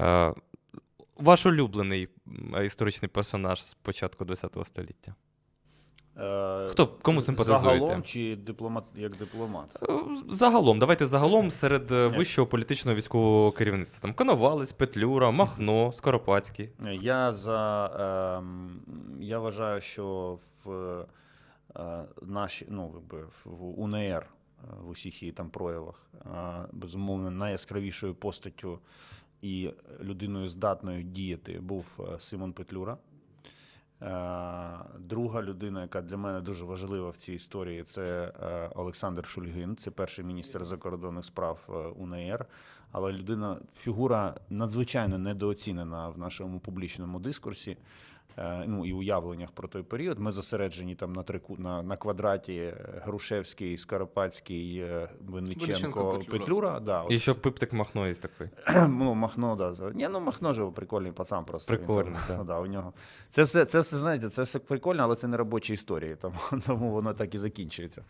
Е, Ваш улюблений історичний персонаж з початку ХХ століття? Е, Хто- кому симпатизуєте? Загалом чи дипломат, як дипломат? Е, Загалом, давайте загалом серед е, вищого політичного військового керівництва. Там Коновалець, Петлюра, Махно, Скоропадський. Я за ем, я вважаю, що в е, наші, ну, якби в УНР е, в усіх її там проявах, е, безумовно, найяскравішою постаттю і людиною здатною діяти був е, Симон Петлюра. Е, Друга людина, яка для мене дуже важлива в цій історії, це е, Олександр Шульгин, це перший міністр закордонних справ е, УНР. Але людина, фігура надзвичайно недооцінена в нашому публічному дискурсі. Ну і уявленнях про той період. Ми зосереджені там на трику на, на квадраті Грушевський, Скоропадський, Винниченко, Винниченко, Петлюра. Петлюра. Да, І от, ще Пиптик Махно є такий. ну, Махно, да. Ні, ну Махно же прикольний пацан просто. Він Прикольний, там, так. да, у нього. Це все, це все, знаєте, це все прикольно, але це не робочі історії, тому, тому воно так і закінчується.